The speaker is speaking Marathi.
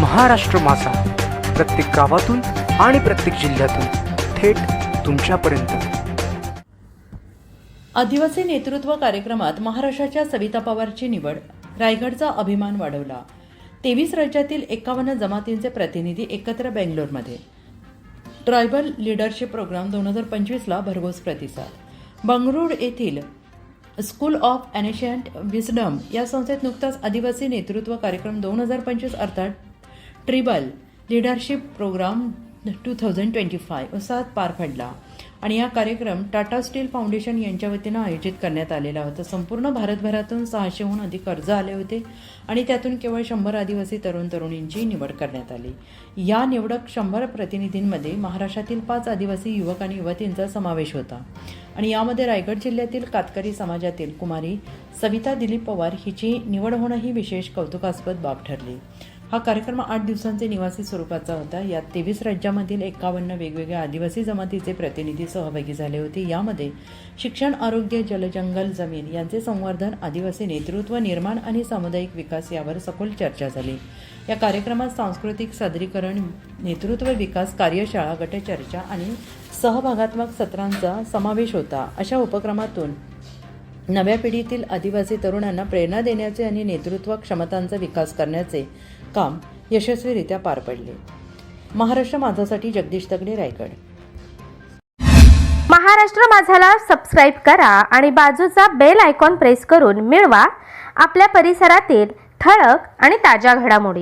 महाराष्ट्र माझा. प्रत्येक गावातून आणि प्रत्येक जिल्ह्यातून थेट तुमच्यापर्यंत. आदिवासी नेतृत्व कार्यक्रमात महाराष्ट्राच्या सविता पवारची निवड. रायगडचा अभिमान वाढवला. तेवीस राज्यातील एकावन्न जमातींचे प्रतिनिधी एकत्र बेंगलोरमध्ये. ट्रायबल लीडरशिप प्रोग्राम दोन हजार पंचवीसला भरघोस प्रतिसाद. बंगळूर येथील स्कूल ऑफ अॅनिशियंट विस्डम या संस्थेत नुकताच आदिवासी नेतृत्व कार्यक्रम दोन हजार पंचवीस अर्थात tribal leadership program two thousand twenty five असा पार पडला. आणि हा कार्यक्रम टाटा स्टील फाउंडेशन यांच्या वतीनं आयोजित करण्यात आलेला होता. संपूर्ण भारतभरातून सहाशेहून अधिक अर्ज आले होते आणि त्यातून केवळ शंभर आदिवासी तरुण तरुणींची निवड करण्यात आली. या निवडक शंभर प्रतिनिधींमध्ये महाराष्ट्रातील पाच आदिवासी युवक आणि युवतींचा समावेश होता. आणि यामध्ये रायगड जिल्ह्यातील कातकरी समाजातील कुमारी सविता दिलीप पवार हिची निवड होणं ही विशेष कौतुकास्पद बाब ठरली. हा कार्यक्रम आठ दिवसांचे निवासी स्वरूपाचा होता. यात तेवीस राज्यामधील एकावन्न वेगवेगळ्या आदिवासी जमातीचे प्रतिनिधी सहभागी झाले होते. यामध्ये शिक्षण आरोग्य जलजंगल जमीन यांचे संवर्धन आदिवासी नेतृत्व निर्माण आणि सामुदायिक विकास यावर सखोल चर्चा झाली. या कार्यक्रमात सांस्कृतिक सादरीकरण नेतृत्व विकास कार्यशाळा गटचर्चा आणि सहभागात्मक सत्रांचा समावेश होता. अशा उपक्रमातून नव्या पिढीतील आदिवासी तरुणांना प्रेरणा देण्याचे आणि नेतृत्व क्षमतांचा विकास करण्याचे काम यशस्वीरित्या पार पडले. महाराष्ट्र माझासाठी जगदीश तगडे रायगड. महाराष्ट्र माझाला सबस्क्राईब करा आणि बाजूचा बेल आयकॉन प्रेस करून मिळवा. आपल्या परिसरातील ठळक आणि ताज्या घडामोडी.